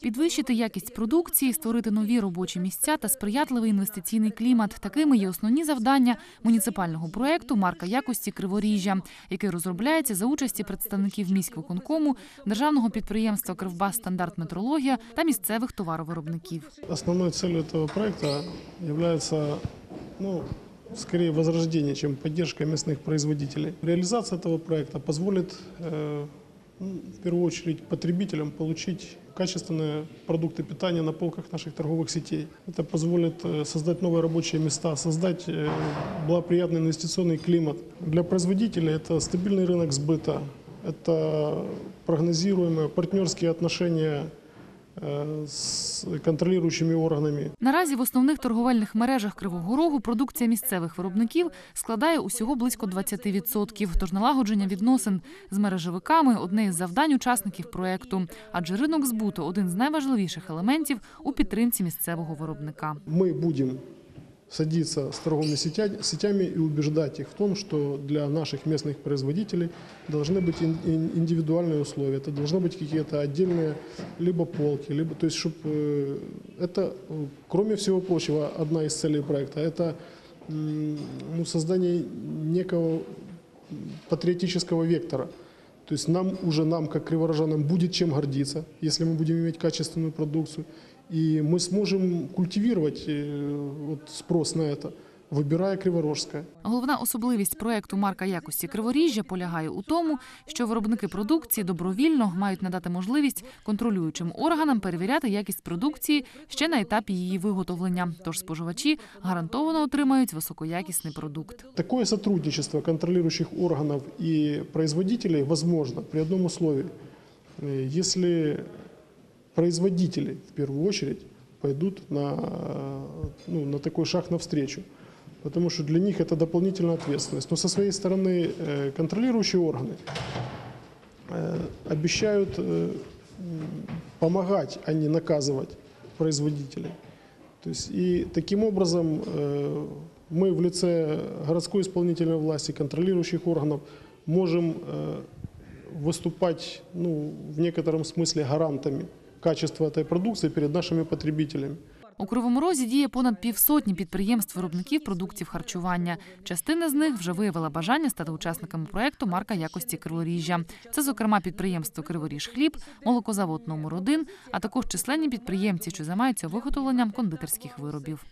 Підвищити якість продукції, створити нові робочі місця та сприятливий інвестиційний клімат. Такими є основні завдання муніципального проекту Марка якості Криворіжжя, який розробляється за участі представників міськвиконкому, державного підприємства Кривбас стандарт метрологія та місцевих товаровиробників. Основной целью этого проекта является, ну, скорее возрождение, чем поддержка местных производителей. Реализация этого проекта позволит, э, ну, в первую очередь, потребителям получить качественные продукты питания на полках наших торговых сетей. Это позволит э, создать новые рабочие места, создать э, благоприятный инвестиционный климат. Для производителей это стабильный рынок сбыта, это прогнозируемые партнерские отношения э, контролюючими органами. Наразі в основних торговельних мережах Кривого Рогу продукція місцевих виробників складає усього близько 20%. Тож налагодження відносин з мережевиками одне із завдань учасників проекту. Адже ринок збуту один з найважливіших елементів у підтримці місцевого виробника. Ми будем садиться с торговыми сетя- сетями и убеждать их в том, что для наших местных производителей должны быть ин- ин- индивидуальные условия. Это должны быть какие-то отдельные либо полки, либо, то есть, чтобы это, э, кроме всего прочего, одна из целей проекта, это м, ну, создание некого патриотического вектора. То есть нам уже, нам, как криворожанам, будет чем гордиться, если мы будем иметь качественную продукцию. И мы сможем культивировать э, вот, спрос на это, выбирая криворожское. Головна особливість проекту Марка якості Криворіжжя полягає у тому, що виробники продукції добровільно мають надати можливість контролюючим органам перевіряти якість продукції ще на етапі її виготовлення. Тож споживачі гарантовано отримають високоякісний продукт. Такое сотрудничество контролирующих органов и производителей возможно при одном условии. Э, Если производители, в первую очередь, пойдут на, э, ну, на такой шаг навстречу. Потому что для них это дополнительная ответственность. Но со своей стороны э, контролирующие органы э, обещают э, м, помогать, а не наказывать производителей. То есть и таким образом э, мы в лице городской исполнительной власти, контролирующих органов можем э, выступать ну, в некотором смысле гарантами качества этой продукции перед нашими потребителями. У Кривому Розі діє понад півсотні підприємств-виробників продуктів харчування. Частина з них вже виявила бажання стати учасниками проекту Марка якості Криворіжжя. Це, зокрема, підприємство Криворіж Хліб, молокозавод номер 1 а також численні підприємці, що займаються виготовленням кондитерських виробів.